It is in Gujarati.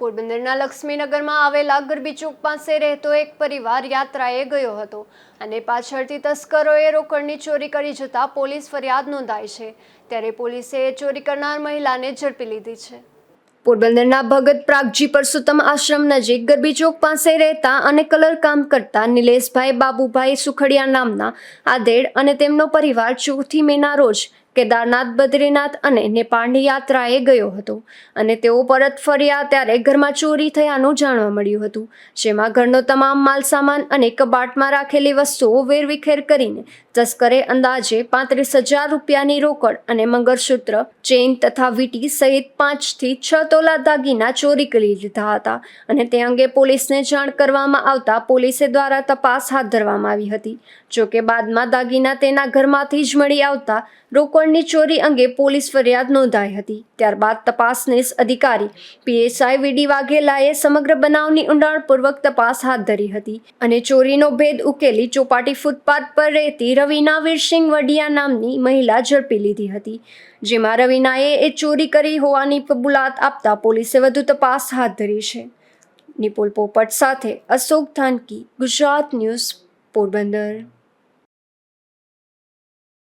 પોરબંદરના લક્ષ્મીનગરમાં આવેલા ગરબી ચોક પાસે રહેતો એક પરિવાર યાત્રાએ ગયો હતો અને પાછળથી તસ્કરોએ રોકડની ચોરી કરી જતા પોલીસ ફરિયાદ નોંધાઈ છે. ત્યારે પોલીસે ચોરી કરનાર મહિલાને ઝડપી લીધી છે. પોરબંદરના ભગત પ્રાગજી પરસોત્તમ આશ્રમ નજીક ગરબી ચોક પાસે રહેતા અને કલર કામ કરતા નિલેશભાઈ બાબુભાઈ સુખડિયા નામના આધેડ અને તેમનો પરિવાર ચોથી મેના રોજ કેદારનાથ, બદ્રીનાથ અને નેપાળની યાત્રાએ ગયો હતો અને તેઓ પરત ફર્યા ત્યારે ઘરમાં ચોરી થયાનું જાણવા મળ્યું હતું, જેમાં ઘરનો તમામ માલસામાન અને કબાટમાં રાખેલી વસ્તુઓ વેરવિખેર કરીને તસ્કરે અંદાજે પાંત્રીસ હજાર રૂપિયાની રોકડ અને મંગળસૂત્ર, ચેઇન તથા વીટી સહિત પાંચથી છ તોલા દાગીના ચોરી કરી લીધા હતા અને તે અંગે પોલીસને જાણ કરવામાં આવતા પોલીસે દ્વારા તપાસ હાથ ધરવામાં આવી હતી. જોકે બાદમાં દાગીના તેના ઘરમાંથી જ મળી આવતા રોકડની ચોરી અંગે પોલીસ ફરિયાદ નોંધાઈ હતી. ત્યારબાદ તપાસનીશ અધિકારી પીએસઆઈ વીડી વાઘેલાએ સમગ્ર બનાવની ઊંડાણપૂર્વક તપાસ હાથ ધરી હતી અને ચોરીનો ભેદ ઉકેલી ચોપાટી ફૂટપાથ પર રહેતી રવિના વીરસિંહ વડિયા નામની મહિલા ઝડપી લીધી હતી. જેમાં રવિનાએ એ ચોરી કરી હોવાની કબૂલાત આપતા પોલીસે વધુ તપાસ હાથ ધરી છે. નિપુલ પોપટ સાથે અશોક થાનકી, ગુજરાત ન્યૂઝ પોરબંદર.